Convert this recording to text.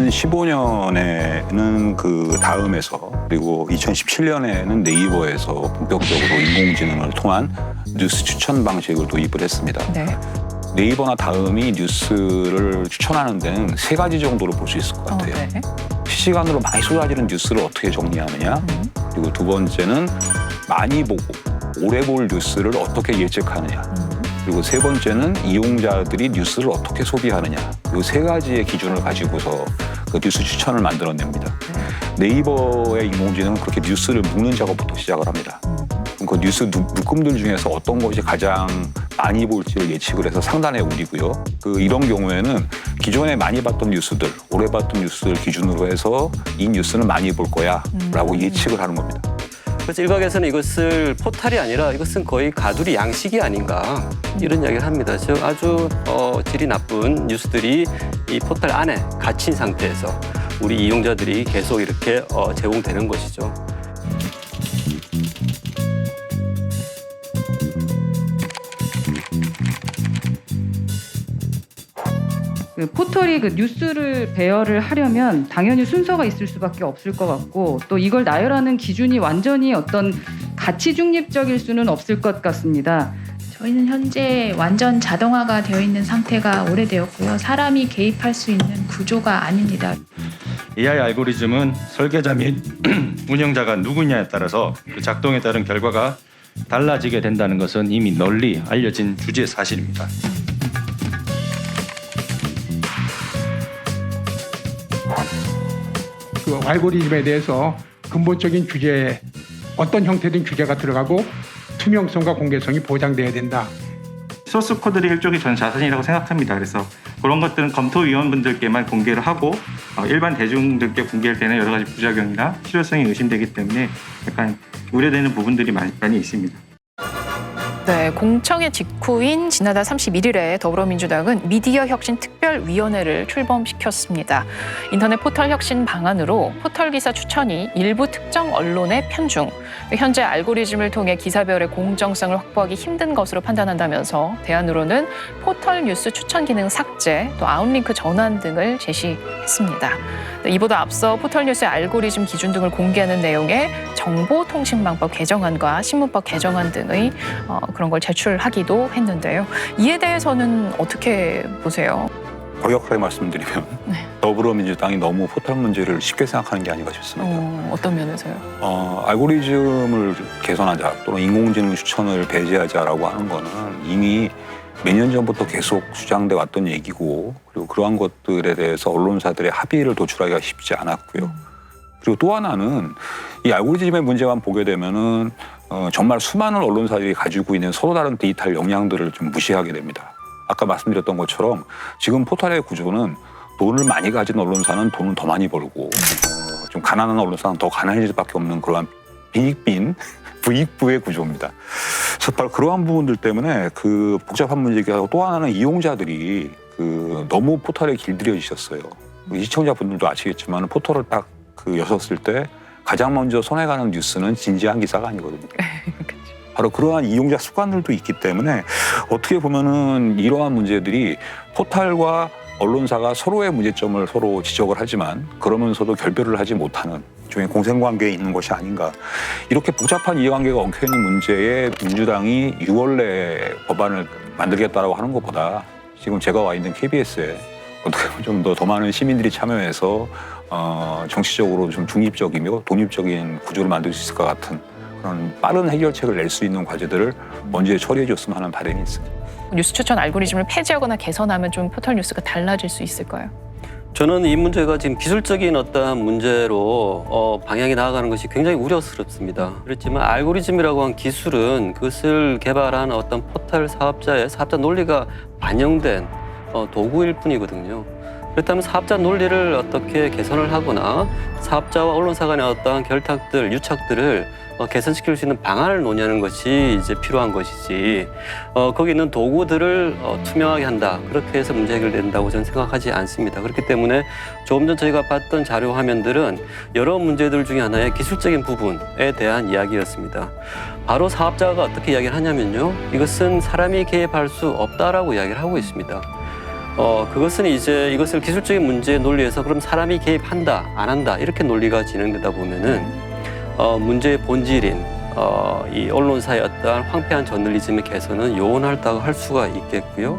2015년에는 그 다음에서 그리고 2017년에는 네이버에서 본격적으로 인공지능을 통한 뉴스 추천 방식을 도입을 했습니다. 네. 네이버나 다음이 뉴스를 추천하는 데는 세 가지 정도로 볼 수 있을 것 어, 같아요. 네. 실시간으로 많이 쏟아지는 뉴스를 어떻게 정리하느냐, 음. 그리고 두 번째는 많이 보고 오래 볼 뉴스를 어떻게 예측하느냐, 음. 그리고 세 번째는 이용자들이 뉴스를 어떻게 소비하느냐, 이 세 가지의 기준을 가지고서 그 뉴스 추천을 만들어냅니다. 네이버의 인공지능은 그렇게 뉴스를 묶는 작업부터 시작을 합니다. 그 뉴스 누- 묶음들 중에서 어떤 것이 가장 많이 볼지를 예측을 해서 상단에 올리고요. 그 이런 경우에는 기존에 많이 봤던 뉴스들, 오래 봤던 뉴스들 기준으로 해서 이 뉴스는 많이 볼 거야라고 예측을 하는 겁니다. 그래서 일각에서는 이것을 포탈이 아니라 이것은 거의 가두리 양식이 아닌가 이런 이야기를 합니다. 즉 아주 어, 질이 나쁜 뉴스들이 이 포탈 안에 갇힌 상태에서 우리 이용자들이 계속 이렇게 어, 제공되는 것이죠. 그 포털이 그 뉴스를 배열을 하려면 당연히 순서가 있을 수밖에 없을 것 같고 또 이걸 나열하는 기준이 완전히 어떤 가치 중립적일 수는 없을 것 같습니다. 저희는 현재 완전 자동화가 되어 있는 상태가 오래되었고요. 사람이 개입할 수 있는 구조가 아닙니다. AI 알고리즘은 설계자 및 운영자가 누구냐에 따라서 그 작동에 따른 결과가 달라지게 된다는 것은 이미 널리 알려진 주제 사실입니다. 그 알고리즘에 대해서 근본적인 규제 어떤 형태든 규제가 들어가고 투명성과 공개성이 보장돼야 된다. 소스 코드를 일종의 전 자산이라고 생각합니다. 그래서 그런 것들은 검토위원분들께만 공개를 하고 어, 일반 대중들께 공개할 때는 여러 가지 부작용이나 실효성이 의심되기 때문에 약간 우려되는 부분들이 많이 있습니다. 네, 공청회 직후인 지난달 31일에 더불어민주당은 미디어 혁신 특별위원회를 출범시켰습니다. 인터넷 포털 혁신 방안으로 포털 기사 추천이 일부 특정 언론의 편중, 현재 알고리즘을 통해 기사별의 공정성을 확보하기 힘든 것으로 판단한다면서 대안으로는 포털 뉴스 추천 기능 삭제, 또 아웃링크 전환 등을 제시했습니다. 네, 이보다 앞서 포털 뉴스의 알고리즘 기준 등을 공개하는 내용의 정보통신망법 개정안과 신문법 개정안 등의 어, 그런 걸 제출하기도 했는데요. 이에 대해서는 어떻게 보세요? 과격하게 말씀드리면 네. 더불어민주당이 너무 포털 문제를 쉽게 생각하는 게 아닌가 싶습니다. 어, 어떤 면에서요? 어, 알고리즘을 개선하자 또는 인공지능 추천을 배제하자라고 하는 거는 이미 몇 년 전부터 계속 주장돼 왔던 얘기고 그리고 그러한 것들에 대해서 언론사들의 합의를 도출하기가 쉽지 않았고요. 그리고 또 하나는 이 알고리즘의 문제만 보게 되면은 어, 정말 수많은 언론사들이 가지고 있는 서로 다른 디지털 역량들을 좀 무시하게 됩니다. 아까 말씀드렸던 것처럼 지금 포털의 구조는 돈을 많이 가진 언론사는 돈을 더 많이 벌고 어, 좀 가난한 언론사는 더 가난해질 수밖에 없는 그러한 빈익빈 부익부의 구조입니다. 그래서 바로 그러한 부분들 때문에 그 복잡한 하고 또 하나는 이용자들이 그 너무 포털에 길들여지셨어요. 시청자분들도 아시겠지만 포털을 딱 그 여셨을 때 가장 먼저 손에 가는 뉴스는 진지한 기사가 아니거든요. 바로 그러한 이용자 습관들도 있기 때문에 어떻게 보면은 이러한 문제들이 포털과 언론사가 서로의 문제점을 서로 지적을 하지만 그러면서도 결별을 하지 못하는 일종의 공생관계에 있는 것이 아닌가 이렇게 복잡한 이해관계가 엉켜있는 문제에 민주당이 6월 내에 법안을 만들겠다라고 하는 것보다 지금 제가 와 있는 KBS에 어떻게 보면 좀 더 더 많은 시민들이 참여해서 어, 정치적으로 좀 중립적이며 독립적인 구조를 만들 수 있을 것 같은 그런 빠른 해결책을 낼 수 있는 과제들을 먼저 처리해 줬으면 하는 바람이 있습니다. 뉴스 추천 알고리즘을 폐지하거나 개선하면 좀 포털 뉴스가 달라질 수 있을까요? 저는 이 문제가 지금 기술적인 어떠한 문제로 어, 방향이 나아가는 것이 굉장히 우려스럽습니다. 그렇지만 알고리즘이라고 한 기술은 그것을 개발한 어떤 포털 사업자의 사업자 논리가 반영된 어, 도구일 뿐이거든요. 그렇다면 사업자 논리를 어떻게 개선을 하거나 사업자와 언론사 간의 어떠한 결탁들, 유착들을 어, 개선시킬 수 있는 방안을 논의하는 것이 이제 필요한 것이지 어, 거기 있는 도구들을 어, 투명하게 한다 그렇게 해서 문제 해결된다고 저는 생각하지 않습니다. 그렇기 때문에 조금 전 저희가 봤던 자료 화면들은 여러 문제들 중에 하나의 기술적인 부분에 대한 이야기였습니다. 바로 사업자가 어떻게 이야기를 하냐면요. 이것은 사람이 개입할 수 없다라고 이야기를 하고 있습니다. 어, 그것은 이제 이것을 기술적인 문제의 논리에서 그럼 사람이 개입한다, 안 한다, 이렇게 논리가 진행되다 보면은 어, 문제의 본질인 어, 이 언론사의 어떠한 황폐한 저널리즘의 개선은 요원하다고 할 수가 있겠고요.